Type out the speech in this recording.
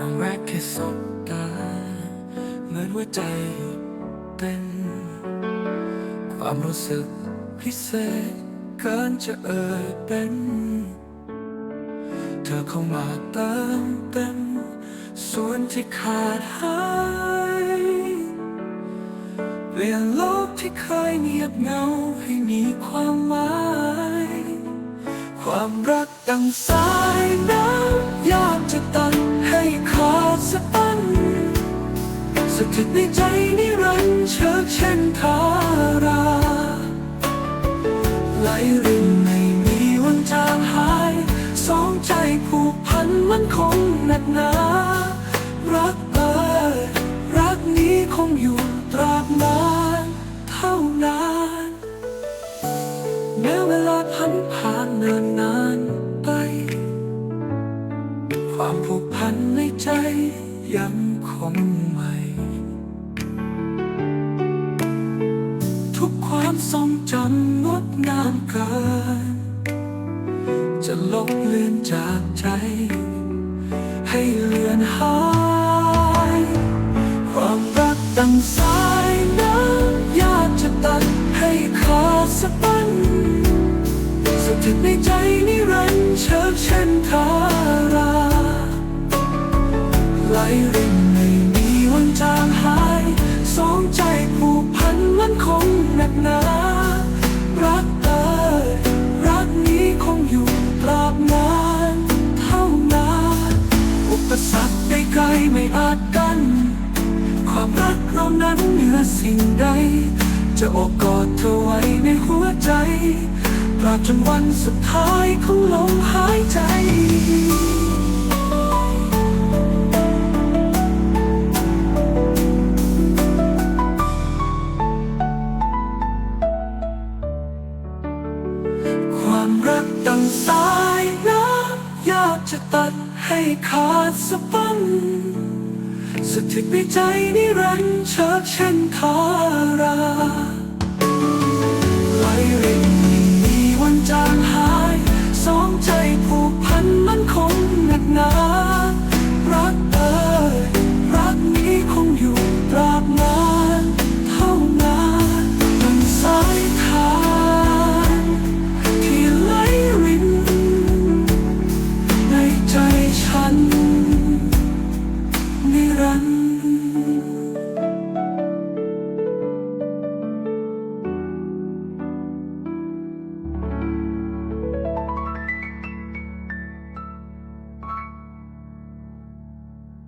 ครั้งแรกแค่สบตา เหมือนหัวใจเต้นความรู้สึกพิเศษเกินจะเอ่ยเป็น เธอเข้ามาเติมเต็มส่วนที่ขาดหายเปลี่ยนโลกที่เคยเงียบเหงาให้มีความหมาย ความรักดังสายน้ำย สถิตในใจนิรันดร์เชิกเช่นทาราไหลรินไม่มีวันจางหาย สองใจผูกพันมันคงหนักหนา รักเอ่ยรักนี้คงอยู่ตราบนานเท่านานแม้เวลาพันผ่านเนินนานไป ความผูกพันในใจยังคงใหม่ ทรงจำงดงามเกิน จะลบเลือนจากใจ ให้เลือนหาย ความรักดังสายน้ำยากจะตัดให้ขาดสะบั้นสถิตในใจนิรันดร์เชิกเช่นทาราไหลริน กหนารักเอยรักนี้คงอยู่ตราบนานเท่านานอุปสรรคใดๆไม่อาจกัน ความรักเรานั้นเหนือสิ่งใด จะอบกอดเธอไว้ในหัวใจตราบจนวันสุดท้ายของลมหายใจ สายน้ำยากจะตัดให้ขาดสะบั้นสถิตในใจนิรันดร์เชิกเช่นทารา